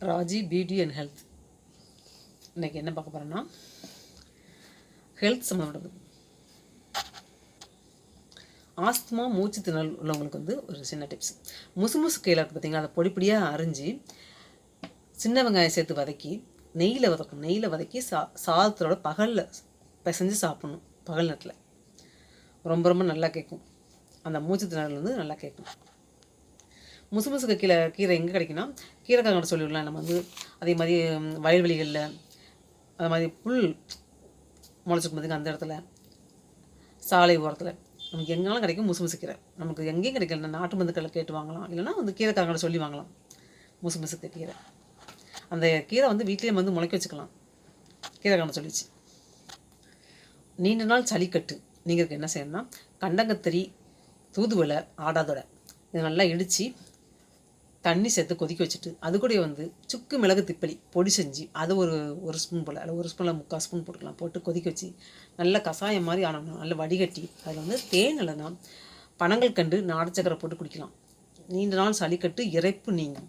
Raji beauty and health இன்றைக்கி என்ன பார்க்க போகிறோன்னா ஹெல்த் சம்மந்தப்பட்டது ஆஸ்துமா மூச்சு திணறல் உள்ளவங்களுக்கு வந்து ஒரு சின்ன டிப்ஸ் முசு முசு கையில் இருக்குது பார்த்தீங்களா அதை பொடி பொடியாக அரிஞ்சு சின்ன வெங்காயம் சேர்த்து வதக்கி நெய்யில் வதக்கணும். நெய்யில் வதக்கி சா சாதத்தோட பகலில் பிசைஞ்சு சாப்பிடணும் பகல் நேரத்தில். ரொம்ப ரொம்ப நல்லா கேட்கும். அந்த மூச்சு திணறல் வந்து நல்லா கேட்கும். முசுமுசுக்கு கீழே கீரை எங்கே கிடைக்குன்னா கீரைக்காரங்கிட்ட சொல்லிவிடலாம் நம்ம வந்து அதே மாதிரி வயல்வெளிகளில் அது மாதிரி புல் முளைச்சிக்கும் போதுங்க அந்த இடத்துல. சாலை ஓரத்தில். நமக்கு எங்கெல்லாம் கிடைக்கும் முசுமுசு கீரை. நமக்கு எங்கேயும் கிடைக்கல நாட்டு மருந்துக்களை கேட்டு வாங்கலாம். இல்லைன்னா வந்து கீரைக்காரங்களோட சொல்லி வாங்கலாம் முசுமுசுக்கு கீரை. அந்த கீரை வந்து வீட்டிலேயே வந்து முளைக்க வச்சுக்கலாம். கீரைக்காரன் சொல்லிச்சு. நீண்ட நாள் சளிக்கட்டு. நீங்கள் என்ன செய்யணும்னா கண்டங்கத்தறி தூதுவலை ஆடாதோட இதை நல்லா இடித்து தண்ணி சேர்த்து கொதிக்க வச்சுட்டு அது கூட வந்து சுக்கு மிளகு திப்பலி பொடி செஞ்சு அது ஒரு ஒரு ஸ்பூன் போல் அதில் ஒரு ஸ்பூனில் முக்கால் ஸ்பூன் போட்டுக்கலாம். போட்டு கொதிக்க வச்சு நல்லா கஷாயம் மாதிரி ஆனணும் நல்லா வடிகட்டி அதில் வந்து தேன் இல்லைன்னா பனங்கள் கண்டு நாடச்சக்கரை போட்டு குடிக்கலாம். நீண்ட நாள் சளிக்கட்டு இறைப்பு நீங்கும்.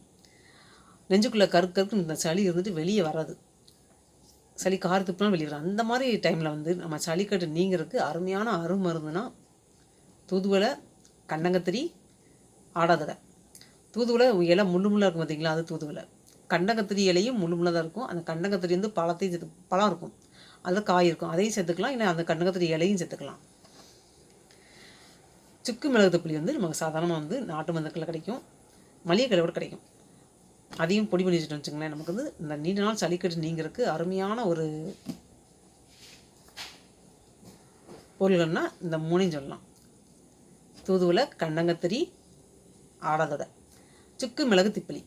நெஞ்சுக்குள்ளே கருக்கு கருக்கு இந்த சளி இருந்துட்டு வெளியே வராது. சளி கார் துப்புனா வெளியே வரும் அந்த மாதிரி டைமில் வந்து நம்ம சளிக்கட்டு நீங்கிறதுக்கு அருமையான அருமருந்துனா தூதுவளை கண்டங்கத்திரி ஆடாதடை தூதுவளை இலை முள்ளு முள்ளாக இருக்கும் பார்த்தீங்களா அது தூதுவளை. கண்டங்கத்திரி இலையும் முள்ளு முள்ளாக தான் இருக்கும். அந்த கண்டங்கத்திரி வந்து பழத்தையும் சேர்த்து பழம் இருக்கும். அதில் காய் இருக்கும். அதையும் சேர்த்துக்கலாம். இல்லை அந்த கண்டங்கத்திரி இலையும் சேர்த்துக்கலாம். சுக்கு மிளகு தப்புளி வந்து நமக்கு சாதாரணமாக வந்து நாட்டு மருந்துக்களில் கிடைக்கும். மளிகை கடையில் கூட கிடைக்கும். அதையும் பொடி பண்ணி வச்சுட்டு வச்சுங்களேன் நமக்கு வந்து இந்த நீண்ட நாள் சளிக்கட்டு நீங்கிறதுக்கு அருமையான ஒரு பொருள்கள்னா இந்த மூணையும் சொல்லலாம். தூதுவில் கண்டங்கத்திரி ஆடாதோட. சுக்கு மிளகு திப்பிலி.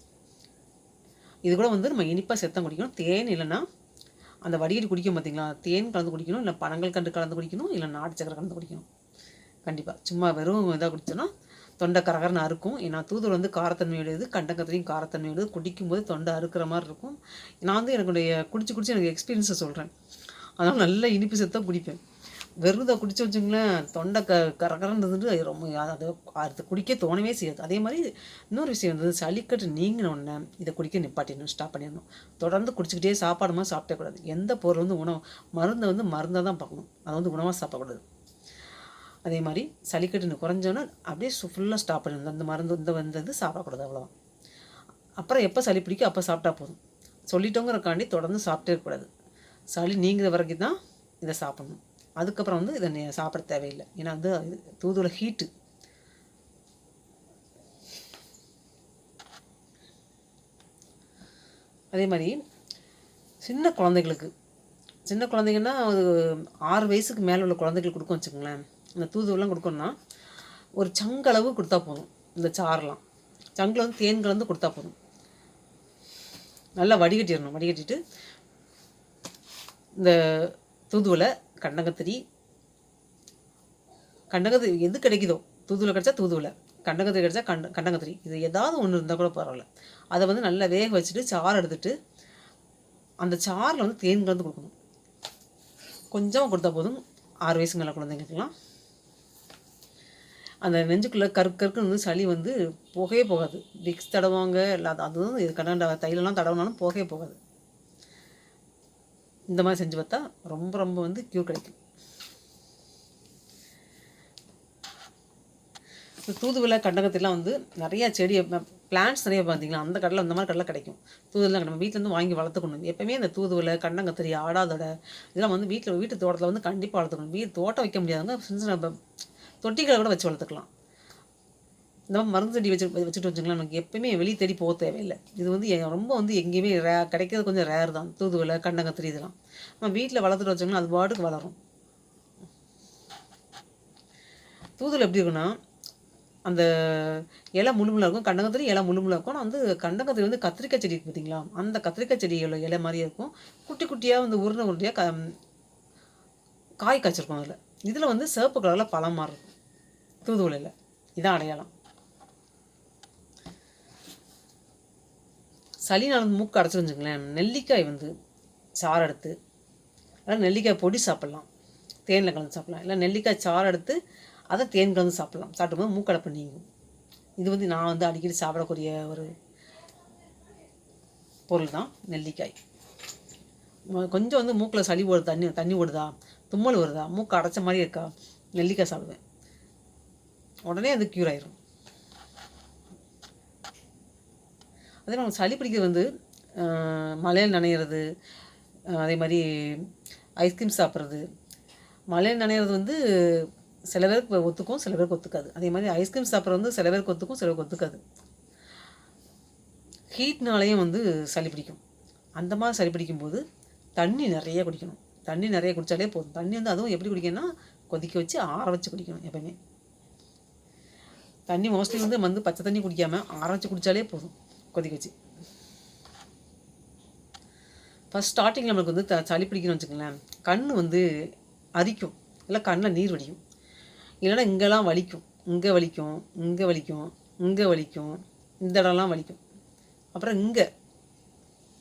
இது கூட வந்து நம்ம இனிப்பாக செத்தம் குடிக்கணும். தேன் இல்லைன்னா அந்த வடிகட்டி குடிக்கும் பார்த்தீங்களா தேன் கலந்து குடிக்கணும். இல்லை பனங்கள் கண்டு கலந்து குடிக்கணும். இல்லை நாட்டு சக்கரை கலந்து குடிக்கணும். கண்டிப்பாக சும்மா வெறும் இதாக குடிச்சோன்னா தொண்டை கரகரன்னு அறுக்கும். ஏன்னா தூதுவர் வந்து காரத்தன்மையுடையது கண்டங்கத்திலையும் காரத்தன்மையுடையது. குடிக்கும்போது தொண்டை அறுக்கிற மாதிரி இருக்கும். நான் வந்து எனக்குடைய குடிச்சு குடிச்சு எனக்கு எக்ஸ்பீரியன்ஸை சொல்கிறேன் அதனால் நல்ல இனிப்பு சேர்த்தா குடிப்பேன். வெறுதை குடிச்சு வச்சுங்களேன் தொண்டை க கரகரன்னு இருந்துட்டு அது ரொம்ப அது அது குடிக்க தோணவே செய்யாது. அதே மாதிரி இன்னொரு விஷயம் வந்து சளிக்கட்டு நீங்கின உடனே இதை குடிக்க நிப்பாட்டிடணும் ஸ்டாப் பண்ணிடணும். தொடர்ந்து குடிச்சிக்கிட்டே சாப்பாடு மாதிரி சாப்பிட்டக்கூடாது எந்த பொருள் வந்து உணவு மருந்தை வந்து மருந்தை தான் பார்க்கணும். அதை வந்து உணவாக சாப்பிடக்கூடாது. அதே மாதிரி சளிக்கட்டுன்னு குறைஞ்சோன்னா அப்படியே ஃபுல்லாக ஸ்டாப் பண்ணிடணும். அந்த மருந்து இந்த வந்தது சாப்பிடக்கூடாது அவ்வளோதான் அப்புறம் எப்போ சளி பிடிக்கும் அப்போ சாப்பிட்டா போதும். சொல்லிட்டோங்கிறக்காண்டி தொடர்ந்து சாப்பிட்டே இருக்கக்கூடாது. சளி நீங்கிற வரைக்கும் தான் இதை சாப்பிடணும். அதுக்கப்புறம் வந்து இதை சாப்பிட தேவையில்லை. ஏன்னா வந்து இது தூதுவளை ஹீட்டு அதே மாதிரி சின்ன குழந்தைகளுக்கு சின்ன குழந்தைங்கன்னா ஒரு ஆறு வயசுக்கு மேலே உள்ள குழந்தைகளுக்கு கொடுக்கும் வச்சுக்கோங்களேன். இந்த தூதுவெல்லாம் கொடுக்கணும்னா ஒரு சங்களவு கொடுத்தா போதும். இந்த சாரெலாம் சங்கில் வந்து தேன் கலந்து கொடுத்தா போதும். நல்லா வடிகட்டிடணும். வடிகட்டிட்டு இந்த தூதுவளை கண்டங்கத்திரி கண்டங்கத்திரி எது கிடைக்குதோ? தூதுவில் கிடைச்சா தூதுவளை. கண்டங்கத்திரி கிடச்சா கண்ட கண்டங்கத்திரி இது ஏதாவது ஒன்று இருந்தால் கூட பரவாயில்ல. அதை வந்து நல்லா வேக வச்சுட்டு சாறு எடுத்துட்டு அந்த சாறில் வந்து தேன் கலந்து கொடுக்கணும். கொஞ்சமாக கொடுத்தா போதும். ஆறு வயசு மேலே குழந்தைங்களுக்குலாம் அந்த நெஞ்சுக்குள்ளே கருக்கு கருக்குன்னு வந்து சளி வந்து போகவே போகாது. விக்ஸ் தடவாங்க இல்லை அது அதுவும் இது கண்டாண்ட தைலெல்லாம் தடவினாலும் போகவே போகாது. இந்த மாதிரி செஞ்சு பார்த்தா ரொம்ப ரொம்ப வந்து க்யூர் கிடைக்கும். இந்த தூதுவளை கண்டகத்திலாம் வந்து நிறையா செடி பிளான்ட்ஸ் நிறைய பார்த்தீங்களா? அந்த கடலை அந்த மாதிரி கடலை கிடைக்கும். தூதுவளை நம்ம வீட்டிலேருந்து வாங்கி வளர்த்துக்கணும். எப்போயுமே இந்த தூதுவளை கண்டங்கத்திரி ஆடாதோட இதெல்லாம் வந்து வீட்டில் வீட்டு தோட்டத்தில் வந்து கண்டிப்பாக வளர்த்துக்கணும். வீட்டு தோட்டம் வைக்க முடியாதவங்க சின்ன சின்ன தொட்டிகளை கூட வச்சு வளர்த்துக்கலாம். இந்த மாதிரி மருந்து செடி வச்சு வச்சுட்டு வச்சுக்கலாம் நமக்கு எப்பயுமே வெளியே தேடி போக தேவையில்லை. இது வந்து ரொம்ப வந்து எங்கேயுமே ரே கிடைக்கிறது கொஞ்சம் ரேர் தான். தூதுவளை கண்டங்கத்திரி இதெல்லாம். நம்ம வீட்டில் வளர்த்துட்டு வச்சோம்னா அது பாட்டுக்கு வளரும். தூதுவளை எப்படி இருக்குன்னா அந்த இலை முழுமுள்ள இருக்கும் கண்டங்கத்திரி இலை முழுமுள்ள இருக்கும். ஆனால் வந்து கண்டங்கத்திரி வந்து கத்திரிக்காய் செடி பார்த்தீங்களா அந்த கத்திரிக்காய் செடியோட இலை மாதிரியே இருக்கும். குட்டி குட்டியாக வந்து உருண்டை உருண்டையாக க காய் காய்ச்சிருக்கும் அதில். இதில் வந்து சிவப்பு கலரில் பழம் மாதிரி இருக்கும். தூதுவலையில் இதான் அடையாளம். சளினால மூக்கு அடைச்சிருந்துச்சுங்களேன். நெல்லிக்காய் வந்து சாறு எடுத்து அதாவது நெல்லிக்காய் பொடி சாப்பிட்லாம். தேனில் கலந்து சாப்பிட்லாம். இல்லை நெல்லிக்காய் சாறு எடுத்து அதை தேன் கலந்து சாப்பிட்லாம். சாப்பிடும்போது மூக்கடைப்பு நீங்கும். இது வந்து நான் வந்து அடிக்கடி சாப்பிடக்கூடிய ஒரு பொருள் தான் நெல்லிக்காய் கொஞ்சம் வந்து மூக்கில் சளி ஓடுது தண்ணி தண்ணி ஓடுதா? தும்மல் வருதா? மூக்கு அடைச்ச மாதிரி இருக்கா? நெல்லிக்காய் சாப்பிடுவேன். உடனே அது க்யூர் ஆயிரும். அதே நம்ம சளி பிடிக்கிறது வந்து மலையில் மழையில் நனையிறது அதே மாதிரி ஐஸ்கிரீம் சாப்பிட்றது. மழையில் நனையிறது வந்து சில பேருக்கு ஒத்துக்கும் சில பேருக்கு ஒத்துக்காது. அதே மாதிரி ஐஸ்கிரீம் சாப்பிட்றது வந்து சில பேருக்கு ஒத்துக்கும் சில பேருக்கு ஒத்துக்காது. ஹீட்னாலேயும் வந்து சளி பிடிக்கும். அந்த மாதிரி சளி பிடிக்கும்போது தண்ணி நிறைய குடிக்கணும். தண்ணி நிறைய குடித்தாலே போதும். தண்ணி வந்து அதுவும் எப்படி குடிக்கணும்னா கொதிக்க வச்சு ஆற வச்சு குடிக்கணும் எப்போயுமே. தண்ணி மோஸ்ட்லி வந்து வந்து பச்சை தண்ணி குடிக்காமல் ஆற வச்சு குடித்தாலே போதும். கொதிக்க வச்சு ஃபஸ்ட் ஸ்டார்டிங் நம்மளுக்கு வந்து த சளி பிடிக்கணும்னு வச்சுக்கோங்களேன். கண் வந்து அரிக்கும். இல்லை கண்ணில் நீர் வடியும். இல்லைன்னா இங்கெல்லாம் வலிக்கும். இங்கே வலிக்கும் இங்கே வலிக்கும் இங்கே வலிக்கும் இந்த இடம்லாம் வலிக்கும். அப்புறம் இங்கே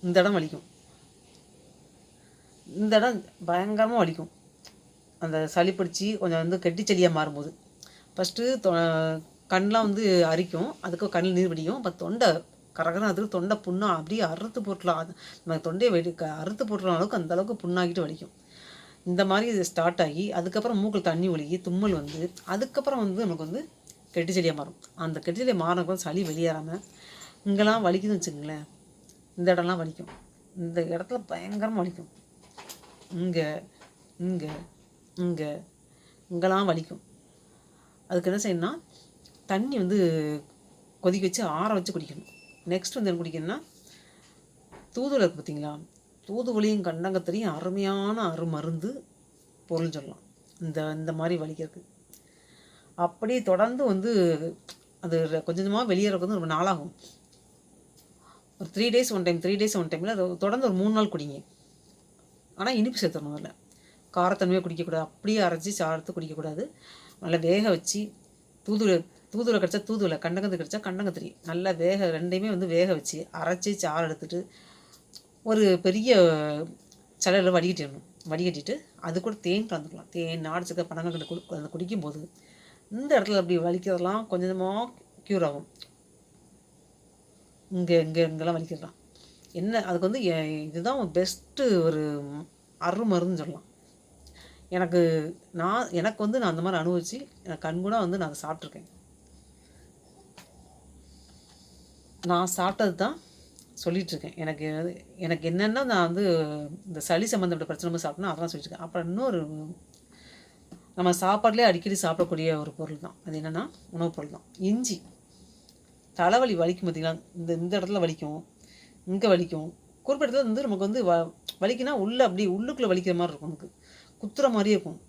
இந்த இடம் வலிக்கும். இந்த இடம் பயங்கரமாக வலிக்கும். அந்த சளி பிடிச்சி கொஞ்சம் வந்து கெட்டி செடியாக மாறும்போது. ஃபஸ்ட்டு கண்ணெலாம் வந்து அரிக்கும். அதுக்கு கண்ணில் நீர் வடியும். அப்போ தொண்டை கரகரம் அதுக்கு தொண்டை புண்ணாக அப்படியே அறுத்து போட்டுலாம். அது நம்ம தொண்டையை வெடி க- அறுத்து போட்டுற அளவுக்கு அந்த அளவுக்கு புண்ணாகிட்டு வலிக்கும். இந்த மாதிரி இது ஸ்டார்ட் ஆகி அதுக்கப்புறம் மூக்கில் தண்ணி ஒழுகி தும்மல் வந்து அதுக்கப்புறம் வந்து நமக்கு வந்து கெட்டி செடியாக மாறும். அந்த கெட்டி செடியை மாறினப்பறம் சளி வெளியேறாமல் இங்கெல்லாம் வலிக்குதுன்னு வச்சுக்கோங்களேன் இந்த இடம்லாம் வலிக்கும். இந்த இடத்துல பயங்கரமாக வலிக்கும். இங்கே இங்கே இங்கே இங்கெல்லாம் வலிக்கும். அதுக்கு என்ன செய்யணும்னா தண்ணி வந்து கொதிக்க வச்சு ஆற வச்சு குடிக்கணும். நெக்ஸ்ட் வந்து என்ன குடிக்கணும்னா தூதுவளை இருக்குது பார்த்தீங்களா தூதுவலியும் கண்டங்கத்திலையும் அருமையான அரு மருந்து பொருள் சொல்லலாம். இந்த இந்த மாதிரி வலிக்கிறதுக்கு. அப்படியே தொடர்ந்து வந்து அது கொஞ்சம் கொஞ்சமாக வெளியேறதுக்கு வந்து ரொம்ப நாளாகும். ஒரு three days one time three days one டைமில் தொடர்ந்து ஒரு மூணு நாள் குடிங்க. ஆனால் இனிப்பு சேர்த்துடணும் அதில். காரத்தன்மையாக குடிக்கக்கூடாது. அப்படியே அரைச்சி சாரத்து குடிக்கக்கூடாது. நல்லா வேக வச்சு தூதுவளை தூதுவளை கிடச்சா தூதுவளை கண்டங்கத்து கிடச்சா கண்டங்கத்திரி நல்லா வேக ரெண்டையுமே வந்து வேக வச்சு அரைச்சி சாறு எடுத்துட்டு ஒரு பெரிய சலையில் வடிகட்டிடணும் வடிகட்டிட்டு அது கூட தேன் கலந்துக்கலாம். தேன் நாடு சக்கரை பனங்கண்டு குடி அந்த குடிக்கும்போது இந்த இடத்துல அப்படி வலிக்கிறதெல்லாம் கொஞ்சம் கொஞ்சமாக க்யூர் ஆகும். இங்கே இங்கே இங்கெல்லாம் வலிக்கிறலாம் என்ன அதுக்கு வந்து இதுதான் பெஸ்ட்டு ஒரு அருமருந்துன்னு சொல்லலாம். எனக்கு நான் எனக்கு வந்து நான் அந்த மாதிரி அனுபவிச்சு எனக்கு கண்கூடாக வந்து நான் அதை சாப்பிட்ருக்கேன் நான் சாப்பிட்டது தான் சொல்லிகிட்ருக்கேன் எனக்கு எனக்கு என்னென்ன நான் வந்து இந்த சளி சம்மந்தப்பட்ட பிரச்சனை சாப்பிட்னா அதெல்லாம் சொல்லிட்டுருக்கேன். அப்புறம் இன்னொரு நம்ம சாப்பாடுலேயே அடிக்கடி சாப்பிடக்கூடிய ஒரு பொருள் தான். அது என்னென்னா உணவுப் பொருள் தான். இஞ்சி. தலைவலி வலிக்கும் பார்த்தீங்களா? இந்த இந்த இடத்துல வலிக்கும் இங்கே வலிக்கும். குறிப்பிட்ட இடத்துல வந்து நமக்கு வந்து வ வலிக்குன்னா உள்ளே அப்படி உள்ளுக்குள்ளே வலிக்கிற மாதிரி இருக்கும் நமக்கு. குத்துற மாதிரியே இருக்கும்.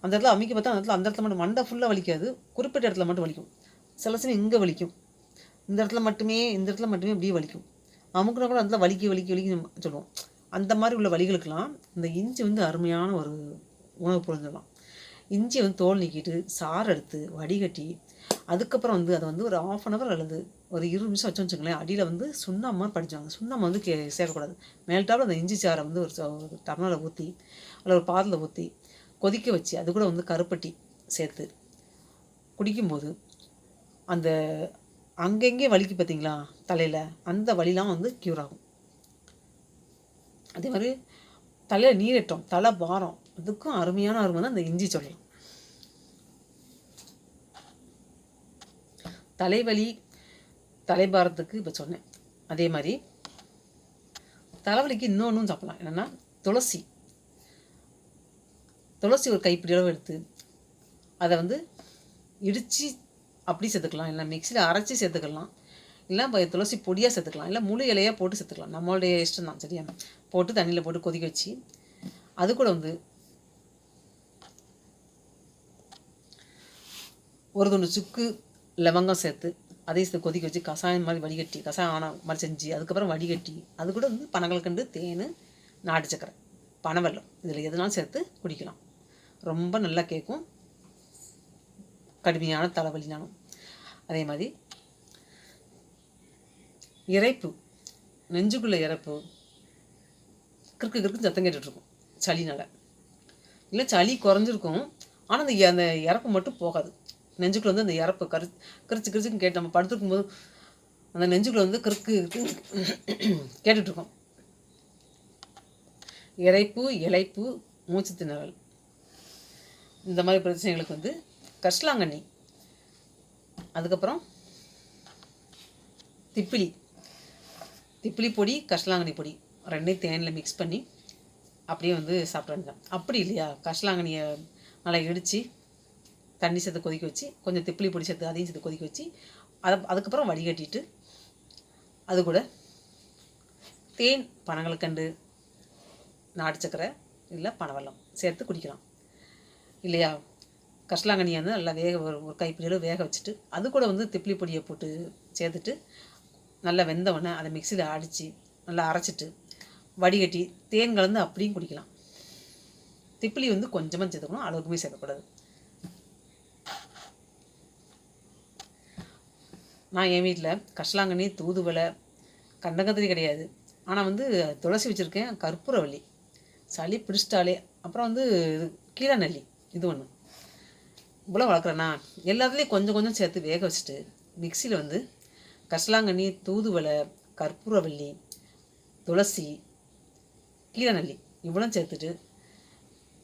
அந்த இடத்துல அமைக்க பார்த்தா அந்த இடத்துல அந்த இடத்துல மட்டும் மண்டை ஃபுல்லாக வலிக்காது. குறிப்பிட்ட இடத்துல மட்டும் வலிக்கும். சில சமயம் இங்கே வலிக்கும். இந்த இடத்துல மட்டுமே இந்த இடத்துல மட்டுமே அப்படியே வலிக்கும். அமுக்குனா கூட அந்த இடத்துல வலிக்கி வலிக்கி சொல்லுவோம். அந்த மாதிரி உள்ள வலிகளுக்கெல்லாம் இந்த இஞ்சி வந்து அருமையான ஒரு உணவு பொருள் இஞ்சி இஞ்சியை வந்து தோல் நீக்கிட்டு சாறு எடுத்து வடிகட்டி அதுக்கப்புறம் வந்து அதை வந்து ஒரு ஆஃப் அன் ஹவர் அல்லது ஒரு இருபது நிமிஷம் வச்சோம் வச்சுங்களேன் அடியில் வந்து சுண்ணாம மாதிரி படிச்சாங்க சுண்ணாம வந்து கே சேர்க்கக்கூடாது. மேல்டாப்பில் அந்த இஞ்சி சாரை வந்து ஒரு டம்ளரில் ஊற்றி அதில் ஒரு பாதில் ஊற்றி கொதிக்க வச்சு அது கூட வந்து கருப்பட்டி சேர்த்து குடிக்கும்போது அந்த அங்கங்கே வலிக்கு பார்த்தீங்களா? தலையில். அந்த வலிலாம் வந்து க்யூர் ஆகும். அதே மாதிரி தலையில் நீரட்டம் தலை பாரம். அதுக்கும் அருமையான அருமை தான் அந்த இஞ்சி சொல்லலாம் தலைவலி தலைபாரத்துக்கு இப்போ சொன்னேன். அதே மாதிரி தலைவலிக்கு இன்னொன்றும் சாப்பிடலாம். என்னென்னா துளசி. துளசி ஒரு கைப்பிடி அளவு எடுத்து அதை வந்து இடித்து அப்படி சேர்த்துக்கலாம். இல்லை மிக்சியில் அரைச்சி சேர்த்துக்கலாம். இல்லை துளசி பொடியாக சேர்த்துக்கலாம். இல்லை முழு இலையாக போட்டு சேர்த்துக்கலாம். நம்மளுடைய இஷ்டம் தான். சரியா? போட்டு தண்ணியில் போட்டு கொதிக்க வச்சு அது கூட வந்து ஒரு துண்டு சுக்கு லவங்கம் சேர்த்து அதையும் சேர்த்து கொதிக்க வச்சு கசாயம் மாதிரி வடிகட்டி கசாயம் ஆனால் மாதிரி செஞ்சு அதுக்கப்புறம் வடிகட்டி அது கூட வந்து பனங்கல்கண்டு தேன் நாட்டு சக்கரை பனவெல்லம். இதில் எதுனாலும் சேர்த்து குடிக்கலாம். ரொம்ப நல்லா கேட்கும். கடுமையான தலைவலினாலும் அதே மாதிரி இறைப்பு நெஞ்சுக்குள்ளே இறப்பு கிறுக்கு கிறுக்கு சத்தம் கேட்டுட்ருக்கும் சளினால. இல்லை சளி குறைஞ்சிருக்கும் ஆனால் அந்த அந்த இறப்பு மட்டும் போகாது. நெஞ்சுக்குள்ள வந்து அந்த இறப்பு கரு கிரிச்சு கிரிச்சுன்னு கேட்டு நம்ம படுத்துருக்கும் போது அந்த நெஞ்சுக்குள்ள வந்து கிறுக்கு கேட்டுட்ருக்கோம். இறைப்பு இலைப்பு மூச்சு திணறல் இந்த மாதிரி பிரச்சனைகளுக்கு வந்து கஷ்லாங்கண்ணி அதுக்கப்புறம் திப்பிலி. திப்பிலி பொடி கஷ்லாங்கண்ணி பொடி. ரெண்டையும் தேனில் மிக்ஸ் பண்ணி அப்படியே வந்து சாப்பிட்டுருந்தேன் அப்படி இல்லையா? கஷ்லாங்கண்ணியை நல்லா இடித்து தண்ணி சேர்த்து கொதிக்க வச்சு கொஞ்சம் திப்பிலி பொடி சேர்த்து அதையும் சேர்த்து கொதிக்க வச்சு அதை அதுக்கப்புறம் வடிகட்டிட்டு அது கூட தேன் பனங்கல்கண்டு நாட்டு சக்கரை இல்லை பனவெல்லம் சேர்த்து குடிக்கலாம். இல்லையா? கஷ்லாங்கண்ணியை வந்து நல்லா வேக ஒரு ஒரு கைப்பிடியில் வேக வச்சுட்டு அது கூட வந்து திப்பிலி பொடியை போட்டு சேர்த்துட்டு நல்லா வெந்தவொடனே அதை மிக்சியில் அடித்து நல்லா அரைச்சிட்டு வடிகட்டி தேன் கலந்து அப்படியும் குடிக்கலாம். திப்பிலி வந்து கொஞ்சமாக சேர்த்துக்கணும் அளவுக்குமே சேர்க்கக்கூடாது. நான் என் வீட்டில் கஷ்லாங்கண்ணி தூதுவலை கண்டங்கத்திரி கிடையாது. ஆனால் வந்து துளசி வச்சுருக்கேன் கற்பூரவள்ளி. சளி பிடிச்சிட்டாலே அப்புறம் வந்து இது கீழநெல்லி இது ஒன்று இவ்வளோ வளர்க்குறேன்னா எல்லாத்துலேயும் கொஞ்சம் கொஞ்சம் சேர்த்து வேக வச்சுட்டு மிக்சியில் வந்து கசலாங்கண்ணி தூதுவளை கற்பூரவள்ளி துளசி கீரநல்லி இவ்வளோ சேர்த்துட்டு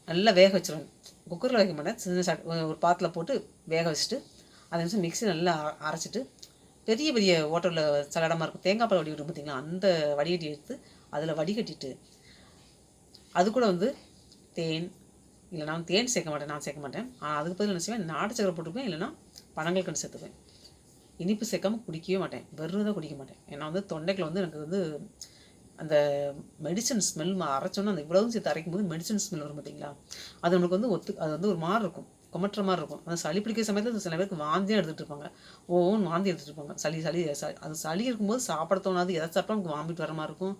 நல்லா வேக வச்சிருவேன் குக்கரில் வைக்க மாட்டேன். சின்ன சட் ஒரு பாத்தில் போட்டு வேக வச்சுட்டு அதை நிமிஷம் மிக்சி நல்லா அரைச்சிட்டு பெரிய பெரிய ஓட்டலில் சலடமாக இருக்கும். தேங்காய் பால் வடிகட்டும் பார்த்தீங்களா அந்த வடிகட்டி எடுத்து அதில் வடிகட்டிட்டு அது கூட வந்து தேன் இல்லை நான் தேன் சேர்க்க மாட்டேன் நான் சேர்க்க மாட்டேன். ஆனால் அதுக்கு பதில் என்ன செய்வேன்? நாட்டு சக்கரை போட்டுப்பேன் இல்லைன்னா பனங்கள் கண்டு சேர்த்துப்பேன். இனிப்பு சேர்க்காம குடிக்கவே மாட்டேன். வெறும் தான் குடிக்க மாட்டேன். ஏன்னா வந்து தொண்டைக்கில் வந்து எனக்கு வந்து அந்த மெடிசன் ஸ்மெல் அரைச்சோன்னா அந்த இவ்வளவு சேர்த்து அரைக்கும் போது மெடிசன் ஸ்மெல் வரும் பார்த்தீங்களா அது நம்மளுக்கு வந்து ஒத்து அது வந்து ஒரு மாதிரி இருக்கும். குமட்டுற மாதிரி இருக்கும். அந்த சளி பிடிக்கிற சமயத்தில் சில பேருக்கு வாந்தியாக எடுத்துகிட்டு இருப்பாங்க. ஓன்னு வாந்தி எடுத்துகிட்டு இருப்பாங்க. சளி சளி சளி அது சளி இருக்கும்போது சாப்பிட தோணாது. எதை சாப்பிட்டா நமக்கு வாமிட் வர மாதிரி இருக்கும்.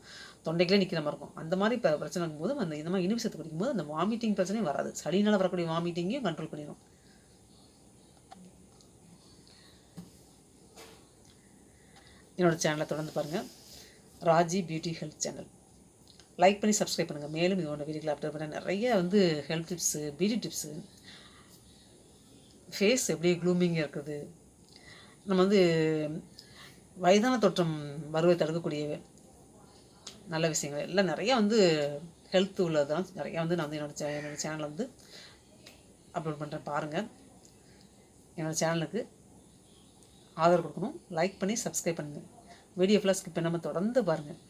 தொண்டைக்கிலே நிற்கிற மாதிரி இருக்கும். அந்த மாதிரி இப்போ பிரச்சனை இருக்கும்போது அந்த இந்த மாதிரி இனிப்பு சேர்த்து குடிக்கும்போது அந்த வாமிட்டிங் பிரச்சனையும் வராது. சளினால் வரக்கூடிய வாமிட்டிங்கையும் கண்ட்ரோல் பண்ணிடும் என்னோடய சேனலை தொடர்ந்து பாருங்கள் Raji beauty health channel like பண்ணி சப்ஸ்கிரைப் பண்ணுங்கள் மேலும் இதோட வீடியோக்களை அப்டேட் பண்ண நிறைய வந்து health tips beauty tips face எப்படி க்ளூமிங்காக இருக்குது? நம்ம வந்து வயதான தோற்றம் வருவதை தடுக்கக்கூடிய நல்ல விஷயங்கள். எல்லாம் நிறையா வந்து ஹெல்த் உள்ளது தான் நிறையா வந்து நான் வந்து என்னோட சே என்னோட சேனலில் வந்து அப்லோட் பண்ணுறேன் பாருங்கள் என்னோடய சேனலுக்கு ஆதரவு கொடுக்கணும். லைக் பண்ணி சப்ஸ்கிரைப் பண்ணுங்கள் வீடியோ ஃபுல்லாக ஸ்கிப் பண்ணாமல் தொடர்ந்து பாருங்கள்